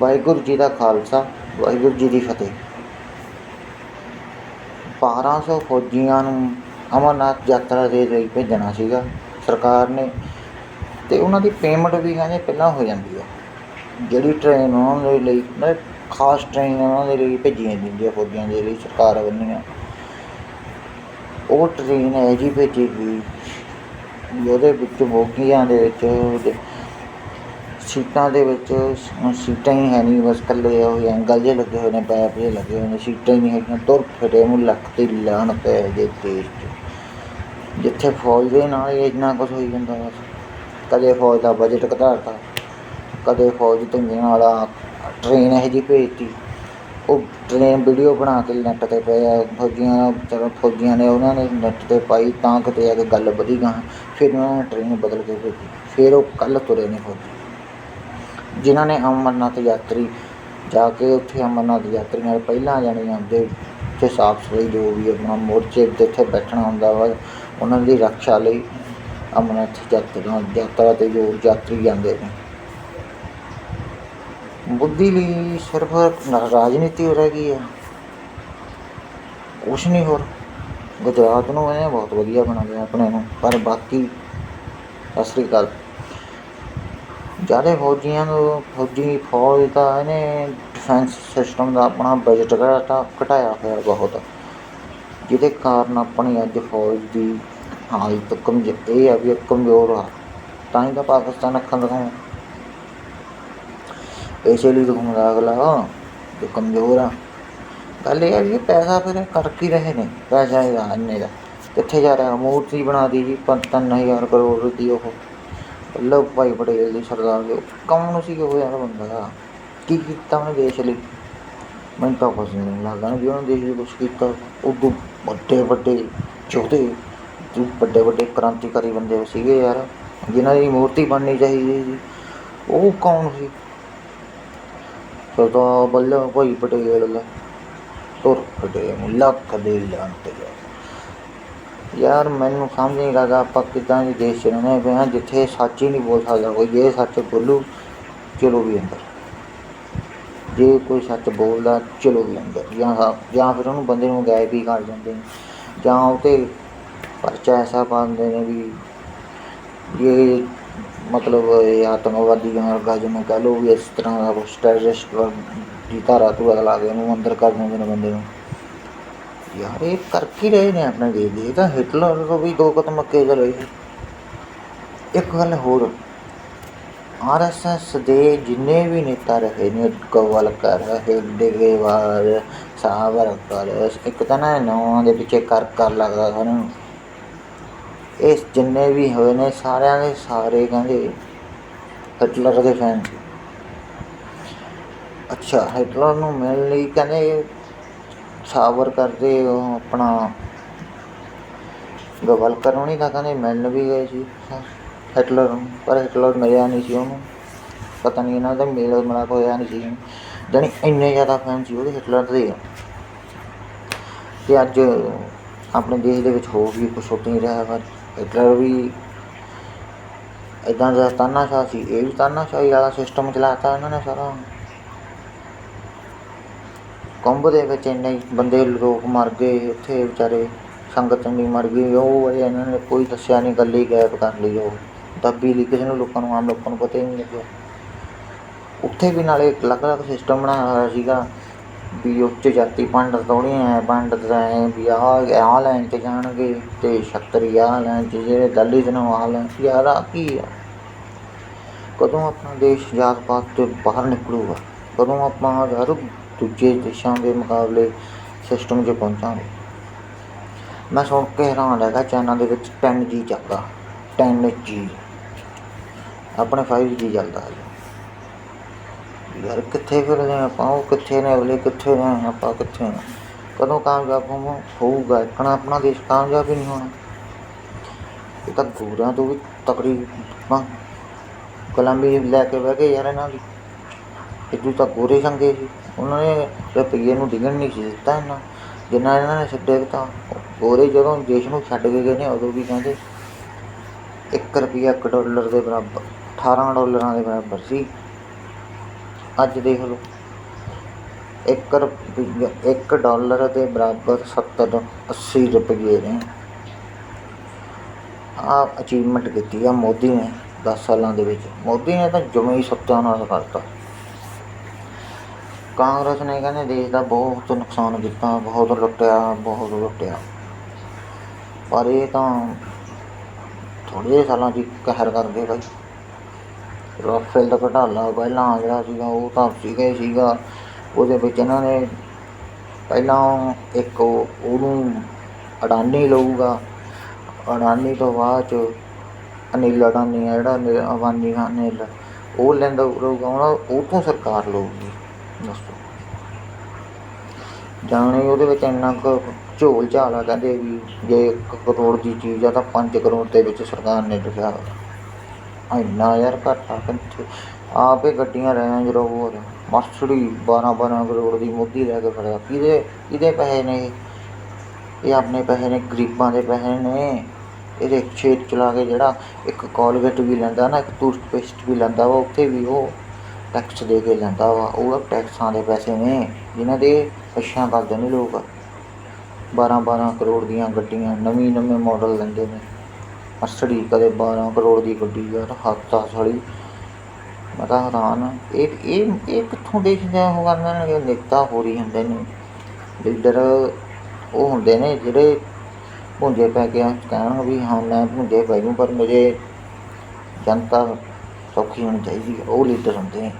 ਵਾਹਿਗੁਰੂ ਜੀ ਦਾ ਖਾਲਸਾ, ਵਾਹਿਗੁਰੂ ਜੀ ਦੀ ਫਤਿਹ। 1200 ਫੌਜੀਆਂ ਨੂੰ ਅਮਰਨਾਥ ਯਾਤਰਾ ਦੇ ਲਈ ਭੇਜਣਾ ਸੀਗਾ ਸਰਕਾਰ ਨੇ ਤੇ ਉਹਨਾਂ ਦੀ ਪੇਮੈਂਟ ਵੀ ਕਹਿੰਦੇ ਪਹਿਲਾਂ ਹੋ ਜਾਂਦੀ ਆ। ਜਿਹੜੀ ਟ੍ਰੇਨ ਉਹਨਾਂ ਦੇ ਲਈ ਮਤਲਬ ਖਾਸ ਟ੍ਰੇਨ ਉਹਨਾਂ ਦੇ ਲਈ ਭੇਜੀ ਜਾਂਦੀ ਹੈ ਫੌਜੀਆਂ ਦੇ ਲਈ ਸਰਕਾਰ ਵੱਲੋਂ। ਉਹ ਟ੍ਰੇਨ ਹੈ ਜੀ ਭੇਜੀ ਗਈ, ਵੀ ਉਹਦੇ ਵਿੱਚ ਬੋਗੀਆਂ ਦੇ ਵਿੱਚ ਸੀਟਾਂ ਦੇ ਵਿੱਚ ਸੀਟਾਂ ਹੀ ਹੈ ਨਹੀਂ ਬਸ ਇਕੱਲੇ ਉਹ ਐਂਗਲ ਜਿਹੇ ਲੱਗੇ ਹੋਏ ਨੇ ਪੈਪ ਜਿਹੇ ਲੱਗੇ ਹੋਏ ਨੇ, ਸੀਟਾਂ ਹੀ ਨਹੀਂ ਹੈਗੀਆਂ, ਤੁਰ ਫਿਰੇ ਨੂੰ ਲੱਕ ਤੇ ਲਾਣ ਪੈ ਜੇ ਦੇਸ਼ 'ਚ। ਜਿੱਥੇ ਫੌਜ ਦੇ ਨਾਲ ਹੀ ਇੰਨਾ ਕੁਝ ਹੋਈ ਜਾਂਦਾ ਬਸ। ਕਦੇ ਫੌਜ ਦਾ ਬਜਟ ਘਟਾਤਾ, ਕਦੇ ਫੌਜ ਧੰਦੇ ਵਾਲਾ ਟ੍ਰੇਨ ਇਹ ਜੀ ਭੇਜਤੀ। ਉਹ ਟ੍ਰੇਨ ਵੀਡੀਓ ਬਣਾ ਕੇ ਨੈੱਟ ਤੇ ਪਏ ਫੌਜੀਆਂ, ਚਲੋ ਫੌਜੀਆਂ ਨੇ ਉਹਨਾਂ ਨੇ ਨੈੱਟ ਤੇ ਪਾਈ, ਤਾਂ ਕਿਤੇ ਆ ਕੇ ਗੱਲ ਵਧੀ ਗਾਂ ਫਿਰ ਉਹਨਾਂ ਨੇ ਟ੍ਰੇਨ ਬਦਲ ਕੇ ਭੇਜੀ। ਫਿਰ ਉਹ ਕੱਲ ਤੁਰੇ ਨੇ ਫੌਜੀ। ਜਿਨ੍ਹਾਂ ਨੇ ਅਮਰਨਾਥ ਯਾਤਰੀ ਜਾ ਕੇ ਉੱਥੇ ਅਮਰਨਾਥ ਯਾਤਰੀ ਨਾਲ ਪਹਿਲਾਂ ਜਾਣੇ ਜਾਂਦੇ, ਉੱਥੇ ਸਾਫ਼ ਸਫ਼ਾਈ ਜੋ ਵੀ ਆਪਣਾ ਮੋਰਚੇ ਤੇ ਇੱਥੇ ਬੈਠਣਾ ਹੁੰਦਾ ਵਾ, ਉਹਨਾਂ ਦੀ ਰੱਖਿਆ ਲਈ ਅਮਰਨਾਥ ਯਾਤਰਾ ਯਾਤਰਾ ਤੇ ਜੋ ਯਾਤਰੀ ਜਾਂਦੇ ਨੇ। ਬੁੱਧੀ ਲਈ ਸਿਰਫ ਰਾਜਨੀਤੀ ਹੋ ਰਹਿ ਗਈ ਹੈ ਕੁਛ ਨਹੀਂ ਹੋਰ। ਗੁਜਰਾਤ ਨੂੰ ਇਹਨੇ ਬਹੁਤ ਵਧੀਆ ਬਣਾ ਲਿਆ ਆਪਣੇ ਨੂੰ, ਪਰ ਬਾਕੀ ਸਤਿ ਸ੍ਰੀ ਅਕਾਲ। ਜ਼ਿਆਦਾ ਫੌਜੀਆਂ ਨੂੰ, ਫੌਜੀ ਫੌਜ ਦਾ ਇਹਨੇ ਡਿਫੈਂਸ ਸਿਸਟਮ ਦਾ ਆਪਣਾ ਬਜਟ ਘਟਾ, ਘਟਾਇਆ ਹੋਇਆ ਬਹੁਤ। ਜਿਹਦੇ ਕਾਰਨ ਆਪਣੀ ਅੱਜ ਫੌਜ ਦੀ ਹਾਲਤ ਕਮਜ਼ੋਰ ਇਹ ਆ ਵੀ ਕਮਜ਼ੋਰ ਆ। ਤਾਂ ਹੀ ਤਾਂ ਪਾਕਿਸਤਾਨ ਅੱਖਾਂ ਦਿਖਾਉਂਦਾ ਇਸੇ ਲਈ ਦਿਖਾਉਂਦਾ ਅਗਲਾ ਜੋ ਕਮਜ਼ੋਰ ਆ। ਗੱਲ ਇਹ ਆ ਵੀ ਇਹ ਪੈਸਾ ਫਿਰ ਕਰ ਕੀ ਰਹੇ ਨੇ, ਪੈਸਾ ਇਹਦਾ ਇੰਨੇ ਦਾ। ਕਿੱਥੇ ਜਾ ਰਿਹਾ, ਮੂਰਤੀ ਬਣਾ ਦੀ ਜੀ ਪੰਜ ਤਿੰਨ ਹਜ਼ਾਰ ਕਰੋੜ ਦੀ ਉਹ। ਵੱਲਭ ਭਾਈ ਪਟੇਲ ਦੀ ਸਰਦਾਰ ਕੌਣ ਸੀ ਉਹ ਯਾਰ ਬੰਦਾ? ਕੀ ਕੀਤਾ ਉਹਨੇ ਦੇਸ਼ ਲਈ? ਮੈਨੂੰ ਤਾਂ ਕੁਛ ਨਹੀਂ ਲੱਗਦਾ ਵੀ ਉਹਨੇ ਦੇਸ਼ ਲਈ ਕੁਛ ਕੀਤਾ। ਉਦੋਂ ਵੱਡੇ ਵੱਡੇ ਯੋਧੇ ਜੋ ਵੱਡੇ ਵੱਡੇ ਕ੍ਰਾਂਤੀਕਾਰੀ ਬੰਦੇ ਸੀਗੇ ਯਾਰ, ਜਿਨ੍ਹਾਂ ਦੀ ਮੂਰਤੀ ਬਣਨੀ ਚਾਹੀਦੀ ਸੀ ਉਹ ਕੌਣ ਸੀ? ਸਰਦਾਰ ਵੱਲਭ ਭਾਈ ਪਟੇਲ। ਦਾ ਤੁਰ ਫਟੇ ਲੱਖ ਦੇ ਲਾਂ ਯਾਰ ਮੈਨੂੰ ਸਮਝ ਨਹੀਂ ਲੱਗਾ ਆਪਾਂ ਕਿੱਦਾਂ ਦੇ ਦੇਸ਼ 'ਚ ਰਹਿੰਦੇ ਪਏ ਹਾਂ, ਜਿੱਥੇ ਸੱਚ ਹੀ ਨਹੀਂ ਬੋਲ ਸਕਦਾ ਕੋਈ। ਜੇ ਸੱਚ ਬੋਲੂ, ਚਲੋ ਵੀ ਅੰਦਰ। ਜੇ ਕੋਈ ਸੱਚ ਬੋਲਦਾ, ਚਲੋ ਵੀ ਅੰਦਰ। ਜਾਂ ਜਾਂ ਫਿਰ ਉਹਨੂੰ ਬੰਦੇ ਨੂੰ ਗਾਇਬ ਹੀ ਕਰ ਦਿੰਦੇ ਨੇ। ਜਾਂ ਉਹ 'ਤੇ ਪਰਚਾ ਐਸਾ ਪਾਉਂਦੇ ਨੇ ਵੀ ਇਹ ਮਤਲਬ ਇਹ ਆਤੰਕਵਾਦੀ ਵਰਗਾ ਜਿਹਨੂੰ ਕਹਿ ਲਓ ਵੀ ਇਸ ਤਰ੍ਹਾਂ ਦਾ ਕੁਛ ਟੈਰਰਿਸਟ ਦੀ ਧਾਰਾ ਤੋਂ ਲਾ ਕੇ ਉਹਨੂੰ ਅੰਦਰ ਕਰ ਦਿੰਦੇ ਨੇ ਬੰਦੇ ਨੂੰ। ਯਾਰ, ਇਹ ਕਰ ਕੀ ਰਹੇ ਨੇ ਆਪਣੇ ਦੇਸ਼ ਦੇ ਇਹ ਤਾਂ ਹਿਟਲਰ ਤੋਂ ਵੀ ਦੋ ਕਦਮ ਅੱਗੇ ਇੱਕ ਗੱਲ ਹੋਰ ਆਰਐਸਐਸ ਦੇ ਜਿੰਨੇ ਵੀ ਨੇਤਾ ਰਹੇ ਨੇ, ਗੋਵਲਕਰ ਹੇਡਗੇਵਾਰ ਸਾਵਰਕਰ, ਇੱਕ ਤਾਂ ਨਾ ਨੌਂ ਦੇ ਪਿੱਛੇ ਕਰ ਕਰ ਲੱਗਦਾ ਸਾਨੂੰ ਇਸ ਜਿੰਨੇ ਵੀ ਹੋਏ ਨੇ, ਸਾਰਿਆਂ ਦੇ ਸਾਰੇ ਕਹਿੰਦੇ ਹਿਟਲਰ ਦੇ ਫੈਨ ਸੀ। ਅੱਛਾ ਹਿਟਲਰ ਨੂੰ ਮਿਲਣ ਲਈ ਕਹਿੰਦੇ ਸਾਬਰ ਕਰਦੇ, ਉਹ ਆਪਣਾ ਗਵਲਕਰ ਨੂੰ ਨਹੀਂ ਤਾਂ ਕਹਿੰਦੇ, ਮਿਲਣ ਵੀ ਗਏ ਸੀ। ਹਿਟਲਰ ਨੂੰ, ਪਰ ਹਿਟਲਰ ਮਿਲਿਆ ਨਹੀਂ ਸੀ ਉਹਨੂੰ। ਪਤਾ ਨਹੀਂ ਇਹਨਾਂ ਦਾ ਮੇਲ ਮਿਲਾਪ ਹੋਇਆ ਨਹੀਂ ਸੀ। ਜਾਣੀ ਇੰਨੇ ਜ਼ਿਆਦਾ ਫੈਨ ਸੀ ਉਹਦੇ ਹਿਟਲਰ ਦੇ। ਤੇ ਅੱਜ ਆਪਣੇ ਦੇਸ਼ ਦੇ ਵਿੱਚ ਹੋਰ ਵੀ ਕੁਛ ਹੋ ਨਹੀਂ ਰਿਹਾ ਪਰ ਹਿਟਲਰ ਵੀ ਇਦਾਂ ਦਾ ਤਾਨਾਸ਼ਾਹ ਸੀ, ਇਹ ਵੀ ਤਾਨਾਸ਼ਾਹੀ ਵਾਲਾ ਸਿਸਟਮ ਚਲਾਤਾ ਇਹਨਾਂ ਨੇ ਸਾਰਾ। ਕੁੰਭ ਦੇ ਵਿੱਚ ਇੰਨੇ ਬੰਦੇ ਲੋਕ ਮਰ ਗਏ, ਉੱਥੇ ਵਿਚਾਰੇ ਸੰਗਤ ਇੰਨੀ ਮਰ ਗਈ, ਉਹ ਇਹਨਾਂ ਨੇ ਕੋਈ ਦੱਸਿਆ ਨਹੀਂ ਗੱਲ ਹੀ ਗਾਇਬ ਕਰ ਲਈ ਉਹ। ਦੱਬੀ ਲਈ ਕਿਸੇ ਨੂੰ ਲੋਕਾਂ ਨੂੰ, ਆਮ ਲੋਕਾਂ ਨੂੰ ਪਤਾ ਹੀ ਨਹੀਂ ਲੱਗਿਆ। ਉੱਥੇ ਵੀ ਨਾਲੇ ਇੱਕ ਅਲੱਗ-ਅਲੱਗ ਸਿਸਟਮ ਬਣਾਇਆ ਹੋਇਆ ਸੀਗਾ, ਵੀ ਉੱਚ ਜਾਤੀ ਪੰਡਤ ਥੋੜ੍ਹੀ ਐ, ਪੰਡਤ ਐ, ਵੀ ਆਹ ਆਹ ਲੈਣ 'ਤੇ ਜਾਣਗੇ ਤੇ ਛੱਤਰੀ ਆਹ ਲੈਣ 'ਚ, ਜਿਹੜੇ ਦਲਿਤ ਨੇ ਆਹ ਲਾਈਨ ਯਾਰ ਆ ਕੀ ਆ? ਕਦੋਂ ਆਪਣਾ ਦੇਸ਼ ਜਾਤ ਪਾਤ ਤੋਂ ਬਾਹਰ ਨਿਕਲੂਗਾ? ਕਦੋਂ ਆਪਾਂ ਹਰ ਦੂਜੇ ਦੇਸ਼ਾਂ ਦੇ ਮੁਕਾਬਲੇ ਸਿਸਟਮ 'ਚ ਪਹੁੰਚਾਂਗੇ। ਮੈਂ ਸੁਣ ਕੇ ਹੈਰਾਨ ਲੱਗਾ ਚਾਈਨਾ ਦੇ ਵਿੱਚ 10G ਚੱਲਦਾ 10G ਆਪਣੇ 5G ਚੱਲਦਾ ਹੈ ਯਾਰ ਕਿੱਥੇ ਫਿਰਦੇ ਹਾਂ ਆਪਾਂ, ਉਹ ਕਿੱਥੇ ਨੇ, ਅਗਲੇ ਕਿੱਥੇ ਨੇ, ਆਪਾਂ ਕਿੱਥੇ ਨੇ? ਕਦੋਂ ਕਾਮਯਾਬ ਹੋਵਾਂ, ਹੋਊਗਾ ਇੱਕਣਾ ਆਪਣਾ ਦੇਸ਼ ਕਾਮਯਾਬ ਹੀ ਨਹੀਂ ਹੋਣਾ। ਇਹ ਤਾਂ ਗੋਰਿਆਂ ਤੋਂ ਵੀ ਤਕੜੀ ਕਲਮ ਵੀ ਲੈ ਕੇ ਬਹਿ ਗਏ ਯਾਰ ਇਹਨਾਂ ਦੀ। ਇਦੋਂ ਤਾਂ ਗੋਰੇ ਚੰਗੇ ਸੀ। ਉਹਨਾਂ ਨੇ ਰੁਪਈਏ ਨੂੰ ਡਿੱਗਣ ਨਹੀਂ ਸੀ ਦਿੱਤਾ ਇਹਨਾਂ ਜਿੰਨਾ ਇਹਨਾਂ ਨੇ ਛੱਡੇ ਤਾਂ ਗੋਰੇ ਜਦੋਂ ਦੇਸ਼ ਨੂੰ ਛੱਡ ਕੇ ਗਏ ਨੇ, ਉਦੋਂ ਵੀ ਕਹਿੰਦੇ 1 ਰੁਪਈਆ 1 ਡਾਲਰ ਦੇ ਬਰਾਬਰ 18 ਡਾਲਰਾਂ ਦੇ ਬਰਾਬਰ ਸੀ। ਅੱਜ ਦੇਖ ਲਓ 1 ਰੁਪਈਆ 1 ਡਾਲਰ ਦੇ ਬਰਾਬਰ 70 80 ਰੁਪਏ ਨੇ। ਆ ਅਚੀਵਮੈਂਟ ਕੀਤੀ ਆ ਮੋਦੀ ਨੇ 10 ਸਾਲਾਂ ਦੇ ਵਿੱਚ। ਮੋਦੀ ਨੇ ਤਾਂ ਜਮੇ ਹੀ ਸੱਤਿਆਨਾਸ਼ ਕਰਤਾ। ਕਾਂਗਰਸ ਨੇ ਕਹਿੰਦੇ ਦੇਸ਼ ਦਾ ਬਹੁਤ ਨੁਕਸਾਨ ਕੀਤਾ, ਬਹੁਤ ਲੁੱਟਿਆ ਬਹੁਤ ਲੁੱਟਿਆ। ਪਰ ਇਹ ਤਾਂ ਥੋੜ੍ਹੇ ਸਾਲਾਂ 'ਚ ਕਹਿਰ ਕਰਦੇ ਗਏ ਬਾਈ ਰਾਫੇਲ ਦਾ ਘਟਾਲਾ ਪਹਿਲਾਂ ਜਿਹੜਾ ਸੀਗਾ, ਉਹ ਤਾਂ ਸੀਗਾ ਹੀ ਸੀਗਾ। ਉਹਦੇ ਵਿੱਚ ਇਹਨਾਂ ਨੇ ਪਹਿਲਾਂ ਇੱਕ ਉਹਨੂੰ ਅਡਾਨੀ ਲਊਗਾ। ਅਡਾਨੀ ਤੋਂ ਬਾਅਦ ਚ ਅਨਿਲ ਅਡਾਨੀ ਆ ਜਿਹੜਾ ਅਨਿਲ- ਅਬਾਨੀ ਅਨਿਲ ਉਹ ਲੈਂਦਾ ਲਊਗਾ ਉਹਨਾਂ ਉਹ ਤੋਂ ਸਰਕਾਰ ਲਊਗੀ। ਦੱਸੋ। ਜਾਣੇ ਉਹਦੇ ਵਿੱਚ ਇੰਨਾ ਕੁ ਝੋਲ ਝਾਲਾ ਕਹਿੰਦੇ ਵੀ ਜੇ 1 ਕਰੋੜ ਦੀ ਚੀਜ਼ ਆ ਤਾਂ 5 ਕਰੋੜ ਦੇ ਵਿੱਚ ਸਰਕਾਰ ਨੇ ਲਿਖਿਆ ਹੋਇਆ। ਇੰਨਾ ਯਾਰ ਘਾਟਾ ਕਿੱਥੇ ਆਪੇ ਗੱਡੀਆਂ ਰੇਂਜ ਹੋਰ ਮਰਸਡੀ 12 12 ਕਰੋੜ ਦੀ ਮੋਦੀ ਲੈ ਕੇ ਫੜਿਆ। ਕਿਹਦੇ ਕਿਹਦੇ ਪੈਸੇ ਨੇ ਇਹ? ਆਪਣੇ ਪੈਸੇ ਨੇ, ਗਰੀਬਾਂ ਦੇ ਪੈਸੇ ਨੇ। ਇਹ ਰਿਕਸ਼ੇ ਚਲਾ ਕੇ ਜਿਹੜਾ ਇੱਕ ਕੋਲਗੇਟ ਵੀ ਲੈਂਦਾ ਨਾ, ਇੱਕ ਟੂਥਪੇਸਟ ਵੀ ਲੈਂਦਾ ਵਾ, ਉੱਥੇ ਵੀ ਉਹ ਟੈਕਸ ਦੇ ਕੇ ਲੈਂਦਾ ਵਾ, ਉਹ ਟੈਕਸਾਂ ਦੇ ਪੈਸੇ ਨੇ, ਜਿਨ੍ਹਾਂ ਦੇ ਅੱਛਾ ਕਰਦੇ ਨੇ ਲੋਕ। 12 12 ਕਰੋੜ ਦੀਆਂ ਗੱਡੀਆਂ, ਨਵੀਂ ਨਵੇਂ ਮਾਡਲ ਲੈਂਦੇ ਨੇ। ਮਰਸਡੀ ਕਦੇ 12 ਕਰੋੜ ਦੀ ਗੱਡੀ, ਯਾਰ ਹੱਥਾ ਸਾਲੀ। ਮੈਂ ਤਾਂ ਹੈਰਾਨ ਇਹ ਇਹ ਇਹ ਕਿੱਥੋਂ ਦੇਖਦੇ ਆ ਉਹ ਕਰਨਾ? ਨੇ ਨੇਤਾ ਹੋਰ ਹੀ ਹੁੰਦੇ ਨੇ। ਲੀਡਰ ਉਹ ਹੁੰਦੇ ਨੇ ਜਿਹੜੇ ਭੁੰਜੇ ਪੈ ਕੇ ਕਹਿਣ ਵੀ ਹਾਂ, ਮੈਂ ਭੁੰਜੇ ਪੈ ਜੂ ਪਰ ਮੇਰੇ ਜਨਤਾ ਸੌਖੀ ਹੋਣੀ ਚਾਹੀਦੀ ਹੈ, ਉਹ ਲੀਡਰ ਹੁੰਦੇ ਨੇ।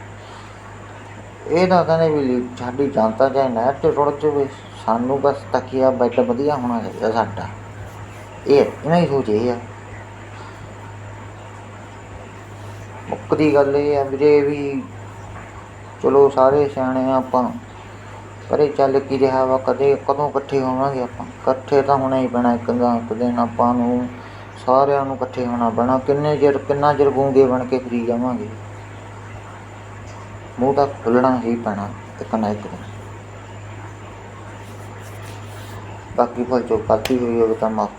ਇਹ ਤਾਂ ਕਹਿੰਦੇ ਵੀ ਸਾਡੀ ਜਨਤਾ ਚਾਹੇ ਨਹਿਰ 'ਚ ਰੁੜ ਜਾਵੇ, ਸਾਨੂੰ ਬਸ ਤਕੀਆ ਬੈੱਡ ਵਧੀਆ ਹੋਣਾ ਚਾਹੀਦਾ ਸਾਡਾ। ਇਹ, ਇਹਨਾਂ ਦੀ ਸੋਚ ਇਹ ਆ। ਮੁੱਕਦੀ ਗੱਲ ਇਹ ਆ ਵੀਰੇ ਵੀ ਚਲੋ ਸਾਰੇ ਸਿਆਣੇ ਆ ਆਪਾਂ ਕਰੇ ਚੱਲ ਕੀ ਰਿਹਾ ਵਾ, ਕਦੇ ਕਦੋਂ ਇਕੱਠੇ ਹੋਵਾਂਗੇ ਆਪਾਂ? ਇਕੱਠੇ ਤਾਂ ਹੋਣਾ ਹੀ ਪੈਣਾ, ਇੱਕ ਦਿਨ ਇੱਕ ਦਿਨ ਆਪਾਂ ਨੂੰ ਸਾਰਿਆਂ ਨੂੰ ਇਕੱਠੇ ਹੋਣਾ ਪੈਣਾ। ਕਿੰਨੇ ਚਿਰ, ਕਿੰਨਾ ਚਿਰ ਗੂੰਗੇ ਬਣ ਕੇ ਫਰੀ ਜਾਵਾਂਗੇ? ਮੂੰਹ ਤਾਂ ਖੁੱਲਣਾ ਹੀ ਪੈਣਾ ਇੱਕ ਨਾ ਇੱਕ ਦਿਨ। ਬਾਕੀ ਭਾਈ ਜੋ ਗਲਤੀ ਹੋਈ ਹੋਵੇ ਤਾਂ ਮਾਫ